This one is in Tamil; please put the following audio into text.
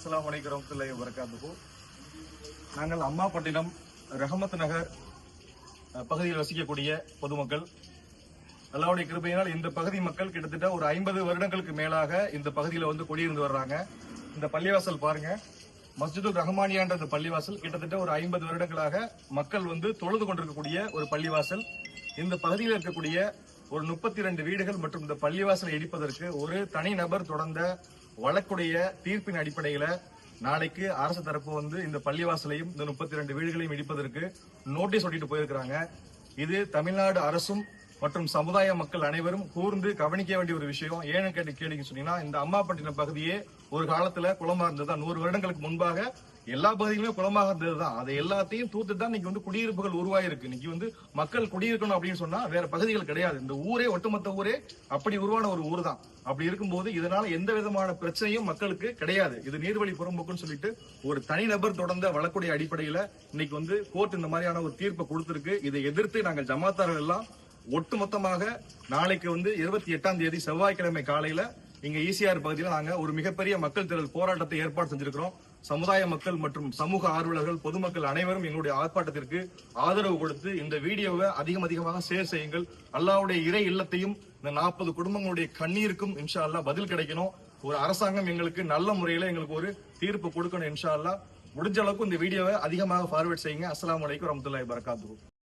அஸ்லாம் அலைக்கும் வரமத்துல்லாஹி வரகாத்துஹு நாங்கள் அம்மாப்பட்டினம் ரஹமத் நகர் பகுதியில் வசிக்கக்கூடிய பொதுமக்கள். அல்லாவுடைய கிருபையினால் இந்த பகுதி மக்கள் கிட்டத்தட்ட ஒரு ஐம்பது வருடங்களுக்கு மேலாக இந்த பகுதியில் வந்து குடியிருந்து வர்றாங்க. இந்த பள்ளிவாசல் பாருங்க. மஸ்ஜிதுல் ரஹ்மானியான்ற இந்த பள்ளிவாசல் கிட்டத்தட்ட ஒரு ஐம்பது வருடங்களாக மக்கள் வந்து தொழுது கொண்டிருக்கக்கூடிய ஒரு பள்ளிவாசல். இந்த பகுதியில் இருக்கக்கூடிய ஒரு முப்பத்தி ரெண்டு வீடுகள் மற்றும் இந்த பள்ளிவாசலை இடிப்பதற்கு ஒரு தனிநபர் தொடர்ந்த வழக்குடைய தீர்ப்பின் அடிப்படையில நாளைக்கு அரசு தரப்பு வந்து இந்த பள்ளிவாசலையும் இந்த முப்பத்தி ரெண்டு வீடுகளையும் இடிப்பதற்கு நோட்டீஸ் ஒட்டிட்டு போயிருக்கிறாங்க. இது தமிழ்நாடு அரசும் மற்றும் சமுதாய மக்கள் அனைவரும் கூர்ந்து கவனிக்க வேண்டிய ஒரு விஷயம். ஏன்னு கேட்டு கேட்டீங்க சொன்னீங்கன்னா இந்த அம்மாப்பட்டினம் பகுதியே ஒரு காலத்துல குளமா இருந்ததுதான் நூறு வருடங்களுக்கு முன்பாக எல்லா பகுதிகளுமே குளமாக இருந்தது தான் அதை எல்லாத்தையும் தூத்து தான் இன்னைக்கு வந்து குடியிருப்புகள் உருவாயிருக்கு. இன்னைக்கு வந்து மக்கள் குடியிருக்கணும் அப்படின்னு சொன்னா வேற பகுதிகள் கிடையாது. இந்த ஊரே ஒட்டுமொத்த ஊரே அப்படி உருவான ஒரு ஊர் தான் அப்படி இருக்கும்போது இதனால எந்த விதமான பிரச்சனையும் மக்களுக்கு கிடையாது. இது நீர்வழி புறம்போக்குன்னு சொல்லிட்டு ஒரு தனிநபர் தொடர்ந்த வழக்குடைய அடிப்படையில இன்னைக்கு வந்து கோர்ட் இந்த மாதிரியான ஒரு தீர்ப்பை கொடுத்திருக்கு. இதை எதிர்த்து நாங்கள் ஜமாத்தார்கள் எல்லாம் ஒட்டுமொத்தமாக நாளைக்கு வந்து இருபத்தி எட்டாம் தேதி செவ்வாய்க்கிழமை காலையில இங்க ஈசிஆர் பகுதியில் நாங்க ஒரு மிகப்பெரிய மக்கள் திரள் போராட்டத்தை ஏற்பாடு செஞ்சிருக்கிறோம். சமுதாய மக்கள் மற்றும் சமூக ஆர்வலர்கள் பொதுமக்கள் அனைவரும் எங்களுடைய ஆர்ப்பாட்டத்திற்கு ஆதரவு கொடுத்து இந்த வீடியோவை அதிகம் அதிகமாக ஷேர் செய்யுங்கள். அல்லாவுடைய இறை இல்லத்தையும் இந்த நாற்பது குடும்பங்களுடைய கண்ணீருக்கும் இன்ஷா அல்லா பதில் கிடைக்கணும். ஒரு அரசாங்கம் எங்களுக்கு நல்ல முறையில எங்களுக்கு ஒரு தீர்ப்பு கொடுக்கணும் இன்ஷா அல்லா முடிஞ்ச அளவுக்கு இந்த வீடியோவை அதிகமாக ஃபார்வர்ட் செய்யுங்க. அஸ்லாம் அலைக்கும் வரமத்துல்லாஹி பரகாத்து